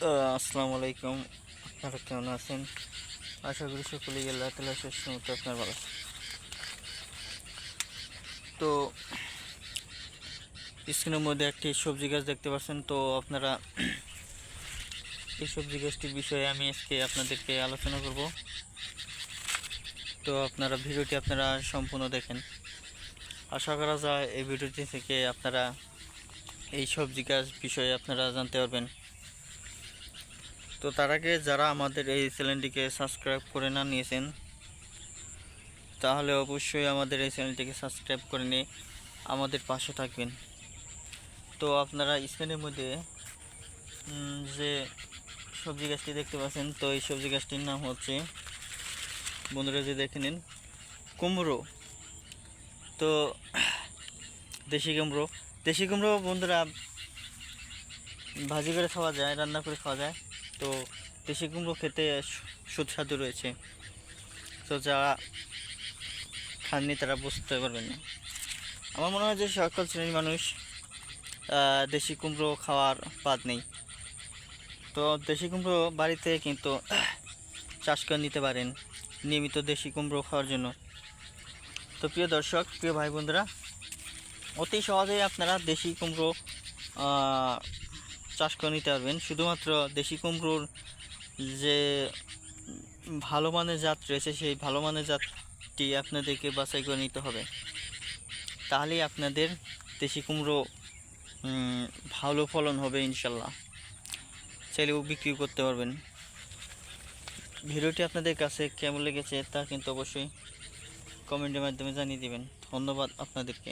আসসালামু আলাইকুম। আপনারা কেমন আছেন? আশা করি সকলেই আল্লাহ তালা সুস্থ মতো আপনার ভালো তো, স্ক্রিনের মধ্যে একটি সবজি গাছ দেখতে পাচ্ছেন। তো, আপনারা এই সবজি গাছটির বিষয়ে আমি আজকে আপনাদেরকে আলোচনা করব। তো, আপনারা ভিডিওটি আপনারা সম্পূর্ণ দেখেন। আশা করা যায় এই ভিডিওটি থেকে আপনারা এই সবজি গাছ বিষয়ে আপনারা জানতে পারবেন। তো তার আগে যারা আমাদের এই চ্যানেলটিকে সাবস্ক্রাইব করে না নিয়েছেন, তাহলে অবশ্যই আমাদের এই চ্যানেলটিকে সাবস্ক্রাইব করে নিয়ে আমাদের পাশে থাকবেন। তো আপনারা স্ক্রিনের মধ্যে যে সবজি গাছটি দেখতে পাচ্ছেন, তো এই সবজি গাছটির নাম হচ্ছে, বন্ধুরা যে দেখে নিন, কুমড়ো। তো দেশি কুমড়ো। দেশি কুমড়ো বন্ধুরা ভাজি করে খাওয়া যায়, রান্না করে খাওয়া যায়। তো দেশি কুমড়ো খেতে সুস্বাদু রয়েছে। তো যারা খাননি তারা বুঝতে পারবেন না। আমার মনে হয় যে সকল শ্রেণির মানুষ দেশি কুমড়ো খাওয়ার বাদ নেই। তো দেশি কুমড়ো বাড়িতে কিন্তু চাষ করে নিতে পারেন নিয়মিত দেশি কুমড়ো খাওয়ার জন্য। তো প্রিয় দর্শক, প্রিয় ভাই বোনরা, অতি সহজেই আপনারা দেশি কুমড়ো চাষ করে নিতে পারবেন। শুধুমাত্র দেশি কুমড়োর যে ভালো মানের জাত রয়েছে, সেই ভালো মানের জাতটি আপনাদেরকে বাছাই করে নিতে হবে। তাহলেই আপনাদের দেশি কুমড়ো ভালো ফলন হবে ইনশাল্লাহ চাইলেও বিক্রি করতে পারবেন। ভিডিওটি আপনাদের কাছে কেমন লেগেছে তা কিন্তু অবশ্যই কমেন্টের মাধ্যমে জানিয়ে দেবেন। ধন্যবাদ আপনাদেরকে।